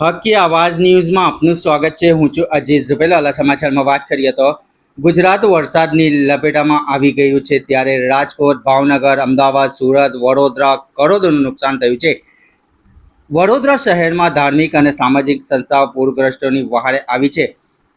હકી આવાજ ન્યૂઝમાં આપનું સ્વાગત છે. હું છું અજીત ઝુબેલાલા સમાચારમાં વાત કરીએ તો ગુજરાત વરસાદની લપેટામાં આવી ગયું છે ત્યારે રાજકોટ, ભાવનગર, અમદાવાદ, સુરત, વડોદરા કરોડોનું નુકસાન થયું છે. વડોદરા શહેરમાં ધાર્મિક અને સામાજિક સંસ્થાઓ પૂરગ્રસ્તોની વહારે આવી છે.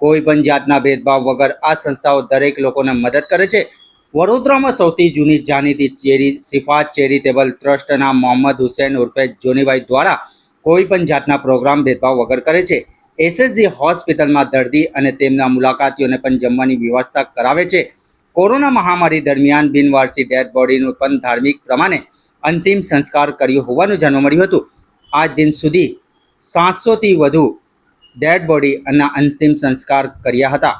કોઈ પણ જાતના ભેદભાવ વગર આ સંસ્થાઓ દરેક લોકોને મદદ કરે છે. વડોદરામાં સૌથી જૂની જાણીતી ચેરી સિફાત ચેરિટેબલ ટ્રસ્ટના મોહમ્મદ હુસેન ઉર્ફે જોનીભાઈ દ્વારા કોઈ પણ જાતના પ્રોગ્રામ ભેદભાવ વગર કરે છે. એસએસજી હોસ્પિટલમાં દર્દી અને તેમના મુલાકાતીઓને પણ જમવાની વ્યવસ્થા કરાવે છે. કોરોના મહામારી દરમિયાન બિનવારસી ડેડ બોડીનું પણ ધાર્મિક પ્રમાણે અંતિમ સંસ્કાર કર્યો હોવાનું જાણવા મળ્યું હતું. આજ દિન સુધી સાતસોથી વધુ ડેડ બોડી અને અંતિમ સંસ્કાર કર્યા હતા.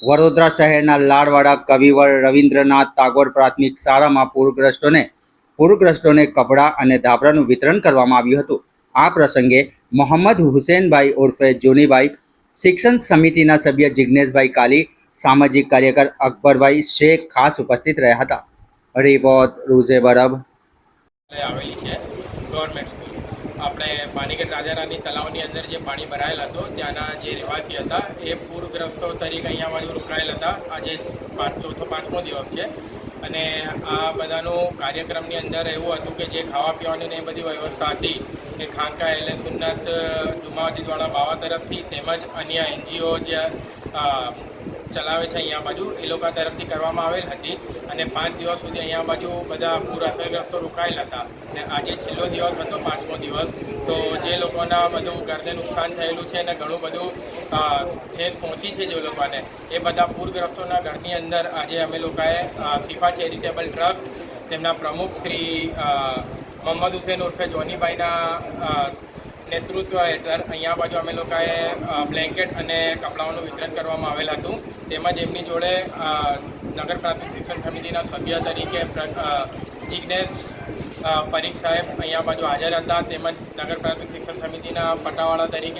વડોદરા શહેરના લાડવાડા કવિવર રવિન્દ્રનાથ ટાગોર પ્રાથમિક શાળામાં પૂરગ્રસ્તોને પૂરગ્રસ્તોને કપડાં અને ધાબળાનું વિતરણ કરવામાં આવ્યું હતું. આ પ્રસંગે મોહમ્મદ હુસેનભાઈ ઉર્ફે જોનીભાઈ, શિક્ષણ સમિતિના સભ્ય જિજ્ઞેશભાઈ કાલી, સામાજિક કાર્યકર અકબરભાઈ શેખ ખાસ ઉપસ્થિત રહ્યા હતા. રિપોર્ટ રૂઝે બરબ. આવેલી છે ગવર્મેન્ટ સ્કૂલ આપણે પાણીગઢ રાજારાની તલાવની અંદર જે પાણી ભરાયેલ હતો, ત્યાંના જે રહેવાસી હતા, એ પૂરગ્રસ્તો તરીકે અહીંયા રોકાયેલ હતા. આજે પાંચ, ચોથો, પાંચમો દિવસ છે. અને આ બધાનું કાર્યક્રમની અંદર એવું હતું કે જે ખાવા પીવાની ને એ બધી વ્યવસ્થા હતી એ ખાંકા એટલે જુમાવતી દ્વારા બાવા તરફથી તેમજ અન્ય એનજીઓ જે ચલાવે છે અહીંયા બાજુ. એ લોકો તરફથી કરવામાં આવેલ હતી અને પાંચ દિવસ સુધી અહીંયા બાજુ બધા પૂર અસરગ્રસ્તો રોકાયેલા હતા. અને આજે છેલ્લો દિવસ હતો, પાંચમો દિવસ. તો જે લોકોના બધું ઘરને નુકસાન થયેલું છે અને ઘણું બધું ઠેસ પહોંચી છે જે લોકોને, એ બધા પૂરગ્રસ્તોના ઘરની અંદર આજે અમે લોકોએ સિફા ચેરિટેબલ ટ્રસ્ટ, તેમના પ્રમુખ શ્રી મોહમ્મદ હુસેન ઉર્ફે જોનીભાઈના નેતૃત્વ હેઠળ અહીંયા બાજુ અમે લોકોએ બ્લેન્કેટ અને કપડાઓનું વિતરણ કરવામાં આવેલ હતું. તેમજ એમની જોડે નગર પ્રાથમિક શિક્ષણ સમિતિના સભ્ય તરીકે જિજ્ઞેશ પરીખ સાહેબ અહીંયા બાજુ હાજર હતા. તેમજ નગર પ્રાથમિક શિક્ષણ સમિતિના પટાવાળા તરીકે